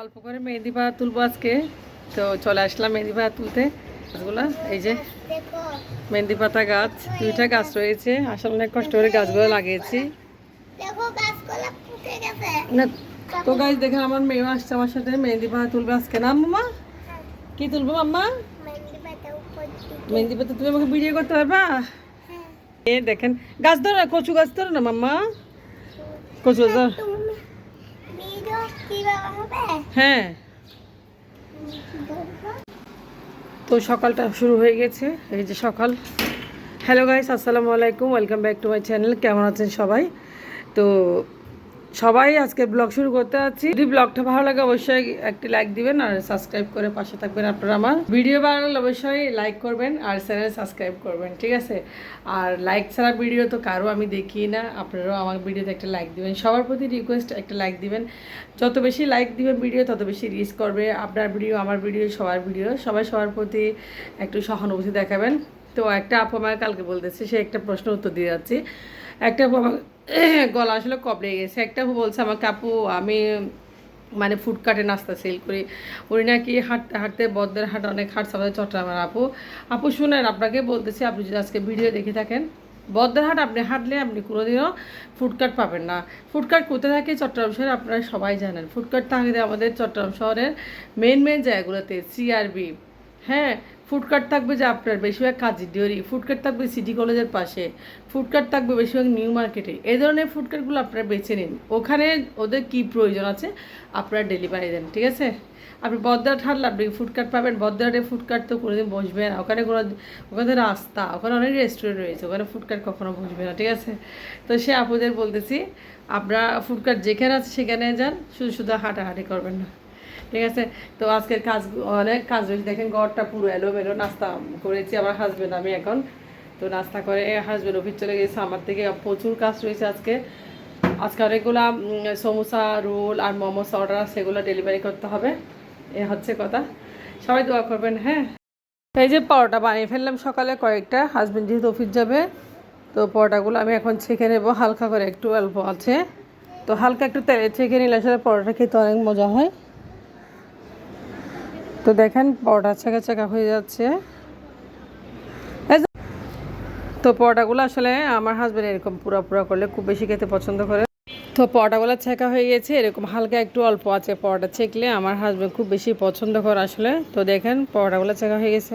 অল্প করে মেহেদি পাতা তুলবো আজকে। তো চলে আসলাম মেহেদি পাতা তুলতে। গাছগুলো এই যে দেখো মেহেদি পাতা গাছ দুইটা গাছ রয়েছে। আসলে অনেক কষ্ট করে গাছগুলো লাগিয়েছি। দেখো না তো গাছ দেখেন আমার মেয়ে আসছে আমার সাথে মেহেদি পাতা তুলবে আজকে। না মামা কি তুলবো মাম্মা মেহেদি পাতা তুমি আমাকে ভিডিও করতে পারবা? হ্যাঁ। এ দেখেন গাছ ধরো না কচু গাছ ধরো না মাম্মা। কচু গাছ ধরো। তুমি ভিডিও কীভাবে হবে হ্যাঁ। তো সকালটা শুরু হয়ে গেছে। এই যে সকাল। হ্যালো গাইস আসসালামু আলাইকুম welcome back to my channel কেমন আছেন সবাই? তো সবাই আজকে ব্লগ শুরু করতে যাচ্ছি। যদি ব্লগটা ভালো লাগে, অবশ্যই একটি লাইক দিবেন আর সাবস্ক্রাইব করে পাশে থাকবেন আপনারা আমার। ভিডিও লাগলে অবশ্যই লাইক করবেন আর চ্যানেল সাবস্ক্রাইব করবেন, ঠিক আছে? আর লাইক ছাড়া ভিডিও তো কারও আমি দেখি না, আপনারাও আমার ভিডিওতে একটা লাইক দিবেন। সবার প্রতি রিকোয়েস্ট একটা লাইক দিবেন। যত বেশি লাইক দিবেন ভিডিও তত বেশি রিচ করবে আপনার ভিডিও আমার ভিডিও সবার ভিডিও সবাই সবার প্রতি একটু সহানুভূতি দেখাবেন। তো একটা আপু আমার কালকে বলতেছে, সে একটা প্রশ্ন উত্তর দিয়ে যাচ্ছি। একটা গলা আসলে কবলে গেছে। একটা বলছে আমাকে, আপু, আমি মানে ফুডকার্টে নাস্তা সেল করি। উনি নাকি হাঁটতে হাঁটতে বদ্রের হাট অনেক হাট আমাদের চট্টগ্রামের আপু আপু, শুনেন, আপনাকে বলতেছি, আপনি যদি আজকে ভিডিও দেখে থাকেন বদ্রহাট আপনি হাঁটলে আপনি কোনোদিনও ফুডকার্ট পাবেন না। ফুডকার্ট কোথায় থাকে? চট্টগ্রাম শহরে আপনারা সবাই জানেন। ফুডকার্ট থাকে আমাদের চট্টগ্রাম শহরের মেন মেন জায়গাগুলোতে সিআরবি হ্যাঁ ফুডকার্ট থাকবে যে আপনার বেশিরভাগ কাজী ডিওরি ফুডকার্ট থাকবে সিটি কলেজের পাশে, ফুডকার্ট থাকবে বেশিরভাগ নিউ মার্কেটে। এই ধরনের ফুডকার্টগুলো আপনারা বেছে নিন। ওখানে ওদের কি প্রয়োজন আছে আপনারা ডেলিভারি দেন, ঠিক আছে? আপনি বদ্রাট হাঁটলে আপনি ফুডকার্ট পাবেন। বদ্রাটে ফুডকার্ট তো কোনোদিন বসবে না। ওখানে কোনো, ওখানে রাস্তা, ওখানে অনেক রেস্টুরেন্ট রয়েছে, ওখানে ফুডকার্ট কখনো বসবে না, ঠিক আছে? তো সে আপুদের বলতেছি, আপনারা ফুডকার্ট যেখানে আছে সেখানে যান, শুধু শুধু হাঁটাহাঁটি করবেন না। ঠিক আছে? তো আজকের কাজ, অনেক কাজ রয়েছে দেখেন ঘরটা পুরো এলোমেলো, নাস্তা করেছি আমার হাজবেন্ড আমি এখন। তো নাস্তা করে হাজবেন্ড অফিস চলে গেছে। আমার থেকে প্রচুর কাজ রয়েছে আজকে। আজকে অনেকগুলা সমোসা, রোল আর মোমোস অর্ডার সেগুলো ডেলিভারি করতে হবে। এ হচ্ছে কথা। সবাই দোয়া করবেন হ্যাঁ? এই যে পরোটা বানিয়ে ফেললাম সকালে কয়েকটা। হাজবেন্ড যেহেতু অফিস যাবে, তো পরোটাগুলো আমি এখন ছেঁকে নেব। হালকা করে একটু অল্প আছে। তো হালকা একটু তেলে ছেঁকে নিলে আসলে পরোটা খেতে অনেক মজা হয়। তো দেখেন, পরোটা ছেঁকা ছেঁকা হয়ে যাচ্ছে। তো পরোটাগুলো আসলে আমার হাজবেন্ড এরকম পুরা পুরা করলে খুব বেশি খেতে পছন্দ করে। তো পরোটাগুলো ছেঁকা হয়ে গেছে, এরকম হালকা একটু অল্প আছে পরোটা ছেঁকলে আমার হাজবেন্ড খুব বেশি পছন্দ করে আসলে। তো দেখেন, পরোটাগুলো ছেঁকা হয়ে গেছে।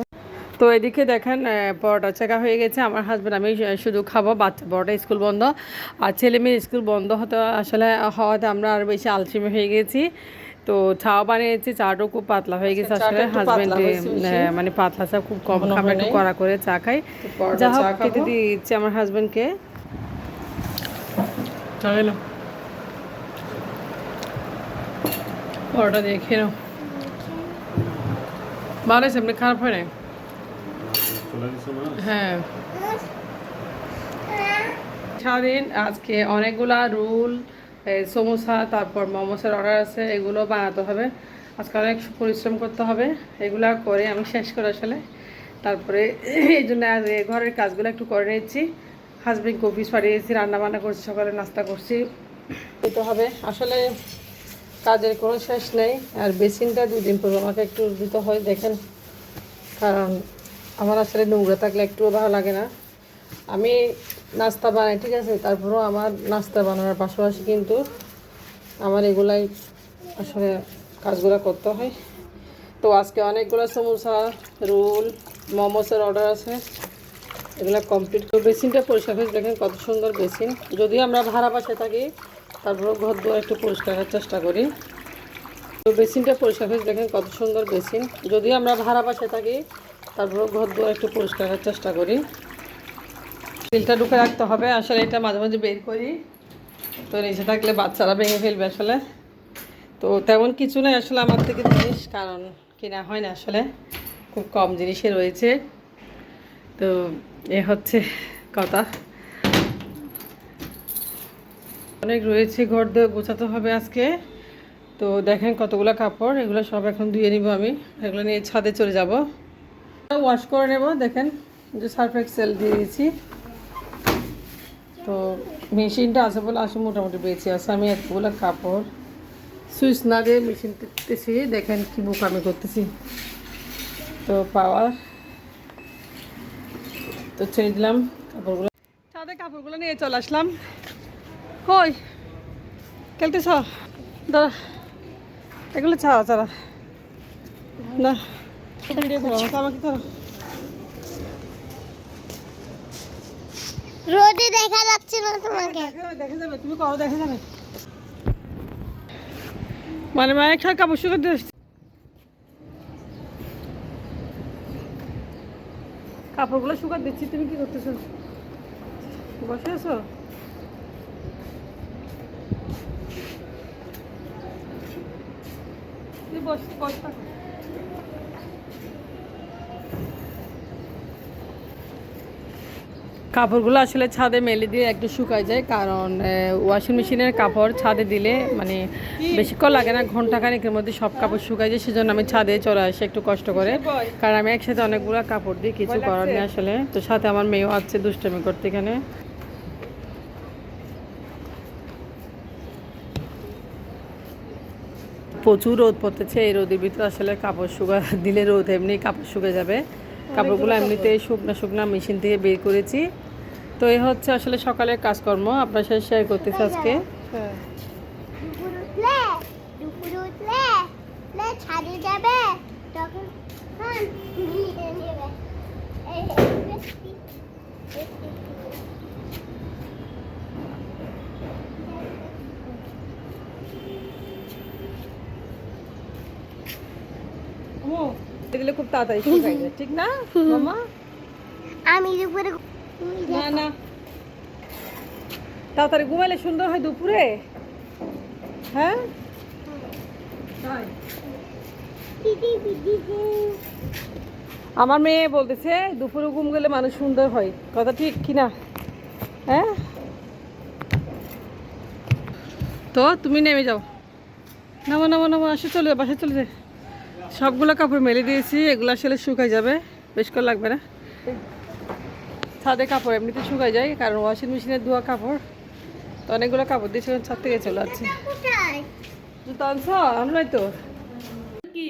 তো এদিকে দেখেন পরোটা ছেঁকা হয়ে গেছে। আমার হাজব্যান্ড আমি শুধু খাব, বাচ্চা বড়টা স্কুল বন্ধ। আর ছেলে মেয়ের স্কুল বন্ধ হতে আসলে হওয়াতে আমরা আরও বেশি আলসেমি হয়ে গেছি। তো চা বানিয়েছি চাটাও খুব পাতলা হয়ে গেছে আসলে হাজবেন্ড মানে পাতলা চা খুব কম খাবে একটু কড়া করে চা খাই। যা হোক খেতে দিচ্ছি আমার হাজবেন্ডকে চলো পরোটা দিয়ে খেয়ে নাও। ভালো আছে এমনি খারাপ হয় না হ্যাঁ। সারাদিন আজকে অনেকগুলা রোল সমোসা, তারপর মোমোসের অর্ডার আছে, এগুলো বানাতে হবে। আজকে অনেক পরিশ্রম করতে হবে। এগুলো করে আমি শেষ করে আসলে। তারপরে এই জন্য ঘরের কাজগুলো একটু করে নিচ্ছি। হাজবেন্ডকে অফিস পাঠিয়েছি রান্না বান্না করছি, সকালে নাস্তা করছি। দিতে হবে। আসলে কাজের কোনো শেষ নেই। আর বেসিনটা দুদিন পর আমাকে একটু দিতে হয়, দেখেন। কারণ আমার আসলে নোংরা থাকলে একটুও ভালো লাগে না। আমি নাস্তা বানাই, ঠিক আছে? তারপরেও আমার নাস্তা বানানোর পাশাপাশি কিন্তু আমার এগুলাই আসলে কাজগুলো করতে হয়। তো আজকে অনেকগুলো সমোসা, রোল, মোমোসের অর্ডার আছে। এগুলো কমপ্লিট করে বেসিনটা পরিষ্কার করে দেখেন কত সুন্দর বেসিন। যদিও আমরা ভাড়া বাসায় থাকি, তারপরেও ঘর দুয়ার একটু পরিষ্কার করার চেষ্টা করি। তো বেসিনটা পরিষ্কার করে দেখেন কত সুন্দর বেসিন। যদিও আমরা ভাড়া বাসায় থাকি, তারপরেও ঘর দুয়ার একটু পরিষ্কার করার চেষ্টা করি। তেলটা ঢুকে রাখতে হবে। আসলে এটা মাঝে মাঝে বের করি। তো নিচে থাকলে বাচ্চারা ভেঙে ফেলবে আসলে। তো তেমন কিছু নয় আসলে আমার থেকে জিনিস, কারণ কেনা হয় না আসলে। খুব কম জিনিসে রয়েছে। তো এ হচ্ছে কথা। অনেক রয়েছে ঘর দিয়ে গোছাতে হবে আজকে। তো দেখেন কতগুলো কাপড়, এগুলো সব এখন ধুয়ে নিব আমি। এগুলো নিয়ে ছাদে চলে যাব। ওয়াশ করে নেব, দেখেন। যে সার্ফ এক্সেল দিয়ে দিয়েছি। তো মেশিনটা আছে বলে আসলে মোটামুটি বেঁচে আছে। আমি এতগুলো কাপড় সুইচ না দিয়ে মেশিন টিপতেছি দেখেন কি বুক আমি করতেছি। তো পাওয়ার। তো ছেড়ে দিলাম কাপড়গুলো। ছাদে কাপড়গুলো নিয়ে চলে আসলাম। কই? খেলতেছ? দাঁড়া। এগুলো ছাড়া ছাড়া। না। আমাকে করো রোদে দেখা যাচ্ছে না তোমাকে। দেখা যাবে তুমি করো দেখা যাবে মানে মায়ের খার কাপড় শুকাতে কাপড়গুলো শুকা দিচ্ছি, তুমি কি করতেছো? বসে আছো? বস বস থাকো। কাপড়গুলো আসলে ছাদে মেলে দিয়ে একটু শুকায় যায় কারণ ওয়াশিং মেশিনের কাপড় ছাদে দিলে মানে বেশিক্ষণ লাগে না ঘণ্টা খানিকের মধ্যে সব কাপড় শুকায় যায় সেজন্য আমি ছাদে চলে আসি একটু কষ্ট করে। কারণ আমি একসাথে অনেকগুলো কাপড় দিই কিছু করার নেই আসলে। তো সাথে আমার মেয়েও আছে দুষ্টামি করতে এখানে। প্রচুর রোদ পড়তেছে এই রোদের ভিতরে আসলে কাপড় শুকা দিলে রোদ এমনি কাপড় শুকে যাবে। কাপড়গুলো এমনিতে শুকনা শুকনা মেশিন থেকে বের করেছি। তো এই হচ্ছে আসলে সকালের কাজকর্ম। আপনার সাথে শেয়ার করতেছি আজকে। দিলে খুব তাড়াতাড়ি ঠিক না মামা? আমি দুপুরে না না। তাড়াতাড়ি ঘুমাইলে সুন্দর হয় দুপুরে? হ্যাঁ? আমার মেয়ে বলতেছে, দুপুরে ঘুম গেলে মানুষ সুন্দর হয়। কথা ঠিক কি না? হ্যাঁ? তো, তুমি নেমে যাও। নামো নামো নামো, আসে, চলে যাও, বাসায় চলে যায় সবগুলো কাপড় মেলে দিয়েছি, এগুলো আসলে শুকাই যাবে, বেশ করে লাগবে না? ছাদে কাপড় এমনিতে শুকাই যায়, কারণ ওয়াশিং মেশিনের ধোয়া কাপড়। তো অনেকগুলো কাপড় দিয়ে ছাদ থেকে চলে যাচ্ছে। জুতো আনছ? আনলাই তো। কি?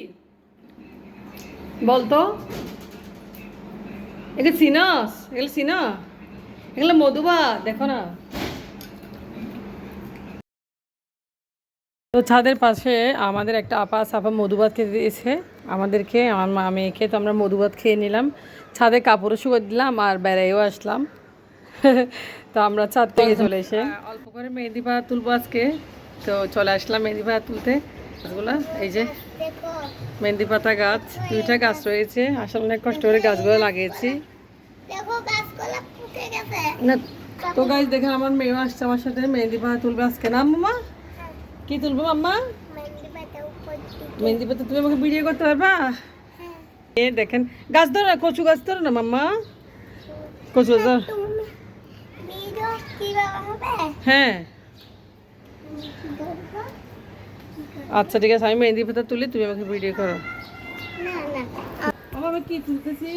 বলতো। এগুলো চিনস এগুলো চিনা এগুলো মধুবা, দেখো না। তো ছাদের পাশে আমাদের একটা আপা আপা মধুভাত খেতে দিয়েছে। আমাদেরকে আমার মা মেয়েকে তো আমরা মধুভাত খেয়ে নিলাম। ছাদে কাপড়ও শুকো দিলাম আর বেড়াইও আসলাম। তো আমরা ছাদ থেকে চলে এসে অল্প করে মেহেদি পা তুলবো আজকে। তো চলে আসলাম মেহেদি পা তুলতে। গাছগুলা এই যে দেখো মেহেন্দি পাতা গাছ দুইটা গাছ রয়েছে। আসলে অনেক কষ্ট করে গাছগুলো লাগিয়েছি। দেখো গাছগুলো ফুটে গেছে। না তো গাছ দেখেন আমার মেয়েও আসছে আমার সাথে। মেহেন্দি পাতা তুলবে আজকে। না মামা কি তুলবো মাম্মা? মেহেন্দি পাতা তুমি আমাকে ভিডিও করতে পারবা? হ্যাঁ। এ দেখেন গাছ ধরো না কচু গাছ ধরো না মাম্মা। কচু গাছ ধরো। হ্যাঁ। আচ্ছা ঠিক আছে আমি মেহেন্দি পাতা তুলি তুমি আমাকে ভিডিও করো। না না। আমি কি তুলতেছি?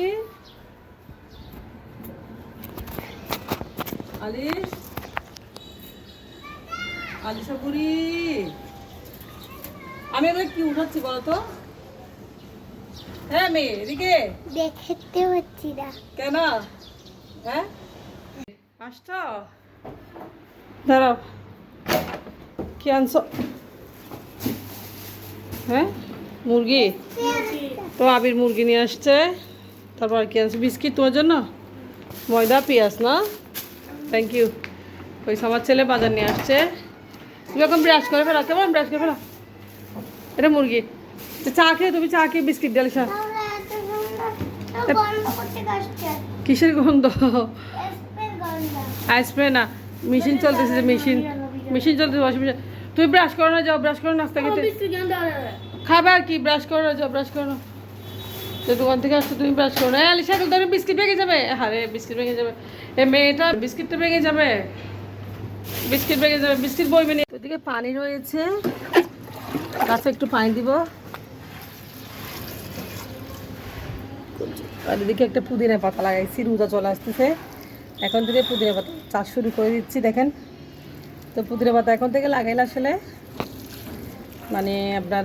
আলিশ? আলিশা আমি এবার কি উঠাচ্ছি বলো তো? হ্যাঁ মেয়ে এদিকে। দেখতে পাচ্ছি না। কেন? হ্যাঁ? আসছ? দাঁড়াও। কি আনছো? হ্যাঁ? মুরগি? তো আবির মুরগি নিয়ে আসছে। তারপর কি আনছে? বিস্কিট তোমার জন্য? ময়দা পেঁয়াজ না? থ্যাংক ইউ ওই আমার ছেলে বাজার নিয়ে আসছে। এখন ব্রাশ করে ফেলা কেমন ব্রাশ করে ফেলা? এটা মুরগি। তো চা খেয়ে তুমি চা খেয়ে বিস্কিট ডালি সা তো আসছে কিসের গন্ধ? আসবে না মেশিন চলতেছে যে মেশিন মেশিন চলতেছে ওয়াশিং মেশিন তুমি ব্রাশ করো না যাও ব্রাশ করো নাস্তা খেতে। খাবে আর কি ব্রাশ করো না যাও ব্রাশ করো। না তো দোকান থেকে আসতে তুমি ব্রাশ করো না। এই আলিশা তুমি বিস্কিট ভেঙে যাবে। আরে বিস্কিট ভেঙে যাবে। এ মেয়েটা বিস্কিটটা ভেঙে যাবে। বিস্কিট ভেঙে যাবে। বিস্কিট বইবে না পানি রয়েছে। গাছে একটু পানি দিব। আর এদিকে একটা পুদিনা পাতা লাগাইছি, রোজা চলে আসতেছে। এখন থেকে পুদিনা পাতা চাষ শুরু করে দিচ্ছি, দেখেন। তো পুদিনা পাতা এখন থেকে লাগাইলে আসলে। মানে আপনার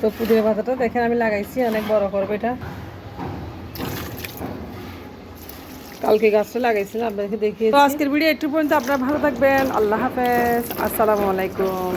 তো পুদিনা পাতাটা দেখেন আমি লাগাইছি, অনেক বড় করবে এটা। কালকে গাছটা লাগাইছিলাম, আপনাদেরকে দেখিয়ে তো আজকের ভিডিও একটু পর্যন্ত, আপনারা ভালো থাকবেন। আল্লাহ হাফেজ। আসসালামু আলাইকুম।